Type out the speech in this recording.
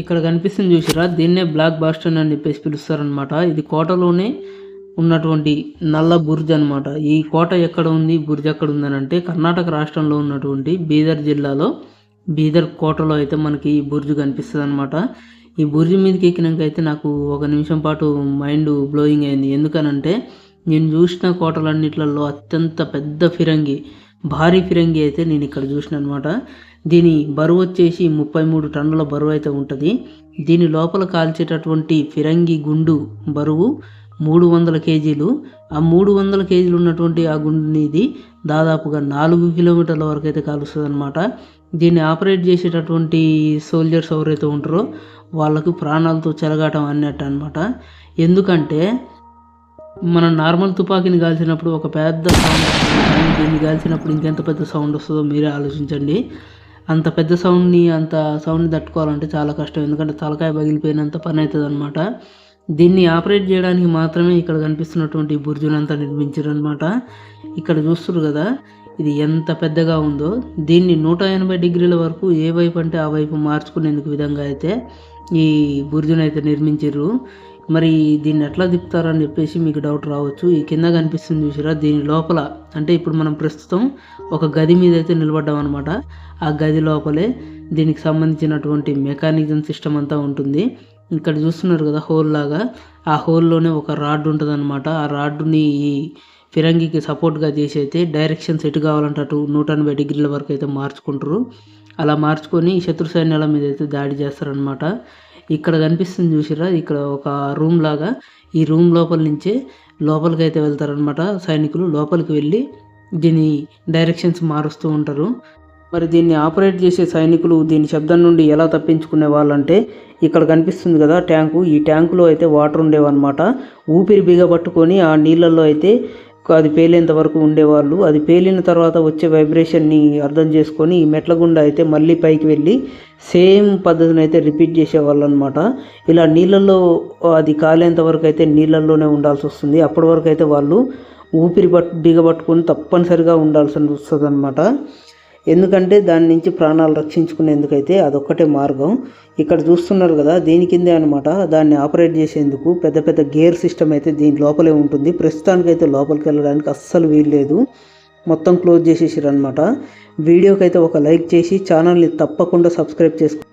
ఇక్కడ కనిపిస్తుంది చూసారా? దీన్నే బ్లాక్ బాస్టన్ అని చెప్పేసి పిలుస్తారనమాట ఇది కోటలోనే ఉన్నటువంటి నల్ల బుర్జ్ అన్నమాట. ఈ కోట ఎక్కడ ఉంది? బుర్జ్ ఎక్కడ ఉందని అంటే కర్ణాటక రాష్ట్రంలో ఉన్నటువంటి బీదర్ జిల్లాలో బీదర్ కోటలో అయితే మనకి ఈ బుర్జ్ కనిపిస్తుంది అనమాట ఈ బుర్జ్ మీదకి ఎక్కినాకైతే అయితే నాకు ఒక నిమిషం పాటు మైండ్ బ్లోయింగ్ అయింది. ఎందుకనంటే నేను చూసిన కోటలన్నిట్లలో అత్యంత పెద్ద ఫిరంగి భారీ ఫిరంగి అయితే నేను ఇక్కడ చూసిన అనమాట దీని బరువు వచ్చేసి ముప్పై మూడు టన్నుల బరువు అయితే ఉంటుంది. దీని లోపల కాల్చేటటువంటి ఫిరంగి గుండు బరువు మూడు వందల కేజీలు. ఆ మూడు వందల కేజీలు ఉన్నటువంటి ఆ గుండునిది దాదాపుగా నాలుగు కిలోమీటర్ల వరకు అయితే కాలుస్తుంది అనమాట దీన్ని ఆపరేట్ చేసేటటువంటి సోల్జర్స్ ఎవరైతే ఉంటారో వాళ్ళకు ప్రాణాలతో చెలగాటం అన్నట్టు అనమాట ఎందుకంటే మనం నార్మల్ తుపాకీని కాల్చినప్పుడు ఒక పెద్ద సౌండ్ దీన్ని కాల్చినప్పుడు ఇంకెంత పెద్ద సౌండ్ వస్తుందో మీరే ఆలోచించండి. అంత పెద్ద సౌండ్ని అంత సౌండ్ని తట్టుకోవాలంటే చాలా కష్టం. ఎందుకంటే తలకాయ పగిలిపోయినంత పని అవుతుంది అనమాట దీన్ని ఆపరేట్ చేయడానికి మాత్రమే ఇక్కడ కనిపిస్తున్నటువంటి బుర్జునంతా నిర్మించారనమాట ఇక్కడ చూస్తున్నారు కదా ఇది ఎంత పెద్దగా ఉందో. దీన్ని నూట ఎనభై డిగ్రీల వరకు ఏ వైపు అంటే ఆ వైపు మార్చుకునేందుకు విధంగా అయితే ఈ బుర్జునైతే అయితే నిర్మించారు. మరి దీన్ని ఎట్లా తిప్పుతారని చెప్పేసి మీకు డౌట్ రావచ్చు. ఈ కింద కనిపిస్తుంది చూసారా దీని లోపల అంటే ఇప్పుడు మనం ప్రస్తుతం ఒక గది మీద అయితే నిలబడ్డాం అనమాట ఆ గది లోపలే దీనికి సంబంధించినటువంటి మెకానిజం సిస్టమ్ అంతా ఉంటుంది. ఇక్కడ చూస్తున్నారు కదా హోల్ లాగా. ఆ హోల్లోనే ఒక రాడ్ ఉంటుందన్నమాట. ఆ రాడ్ని ఈ ఫిరంగికి సపోర్ట్గా చేసి అయితే డైరెక్షన్స్ ఎటు కావాలంటే అటు నూట ఎనభై డిగ్రీల వరకు అయితే మార్చుకుంటారు. అలా మార్చుకొని శత్రు సైన్యాల మీద అయితే దాడి చేస్తారనమాట ఇక్కడ కనిపిస్తుంది చూసిరా ఇక్కడ ఒక రూమ్ లాగా. ఈ రూమ్ లోపల నుంచే లోపలికి అయితే వెళ్తారనమాట సైనికులు. లోపలికి వెళ్ళి దీని డైరెక్షన్స్ మారుస్తూ ఉంటారు. మరి దీన్ని ఆపరేట్ చేసే సైనికులు దీని శబ్దం నుండి ఎలా తప్పించుకునే వాళ్ళంటే ఇక్కడ కనిపిస్తుంది కదా ట్యాంకు. ఈ ట్యాంకులో అయితే వాటర్ ఉండేవన్నమాట. ఊపిరి బిగబట్టుకొని ఆ నీళ్ళల్లో అయితే అది పేలేంత వరకు ఉండేవాళ్ళు. అది పేలిన తర్వాత వచ్చే వైబ్రేషన్ని అర్థం చేసుకొని ఈ మెట్ల గుండా అయితే మళ్ళీ పైకి వెళ్ళి సేమ్ పద్ధతిని అయితే రిపీట్ చేసేవాళ్ళు అనమాట ఇలా నీళ్ళల్లో అది కాలేంత వరకు అయితే నీళ్ళల్లోనే ఉండాల్సి వస్తుంది. అప్పటి వరకు అయితే వాళ్ళు ఊపిరి పట్టు దిగబట్టుకొని తప్పనిసరిగా ఉండాల్సి వస్తుంది అనమాట ఎందుకంటే దాని నుంచి ప్రాణాలు రక్షించుకునేందుకైతే అదొక్కటే మార్గం. ఇక్కడ చూస్తున్నారు కదా దీని కిందే అనమాట దాన్ని ఆపరేట్ చేసేందుకు పెద్ద పెద్ద గేర్ సిస్టమ్ అయితే దీని లోపలే ఉంటుంది. ప్రస్తుతానికైతే లోపలికి వెళ్ళడానికి అస్సలు వీల్లేదు మొత్తం క్లోజ్ చేసేసారు అనమాట వీడియోకి అయితే ఒక లైక్ చేసి ఛానల్ని తప్పకుండా సబ్స్క్రైబ్ చేసుకో